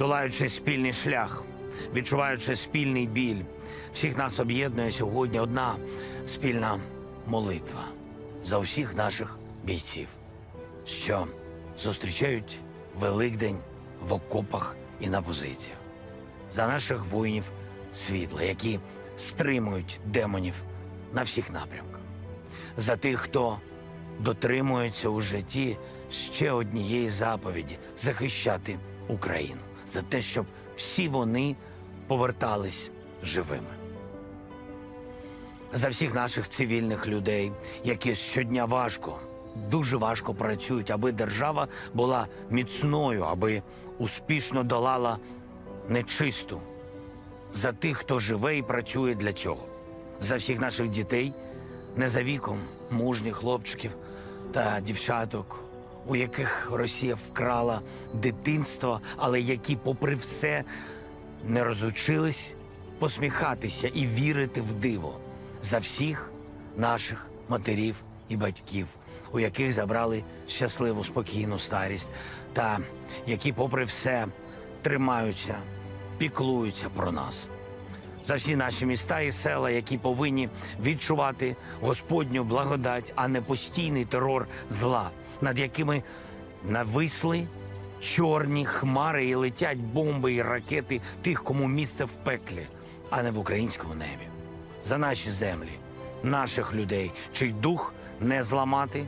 долаючи спільний шлях, відчуваючи спільний біль, всіх нас об'єднує сьогодні одна спільна молитва за всіх наших бійців, що зустрічають Великдень в окопах і на позиціях, за наших воїнів світла, які стримують демонів на всіх напрямках, за тих, хто дотримується у житті ще однієї заповіді захищати Україну, за те, щоб всі вони повертались живими. За всіх наших цивільних людей, які щодня важко, дуже важко працюють, аби держава була міцною, аби успішно долала нечисту, за тих, хто живе і працює для цього, за всіх наших дітей, не за віком, мужніх хлопчиків та дівчаток, у яких Росія вкрала дитинство, але які, попри все, не розучились посміхатися і вірити в диво за всіх наших матерів і батьків, у яких забрали щасливу спокійну старість, та які, попри все, тримаються, піклуються про нас. За всі наші міста і села, які повинні відчувати Господню благодать, а не постійний терор зла, над якими нависли чорні хмари і летять бомби і ракети тих, кому місце в пеклі, а не в українському небі. За наші землі, наших людей, чий дух не зламати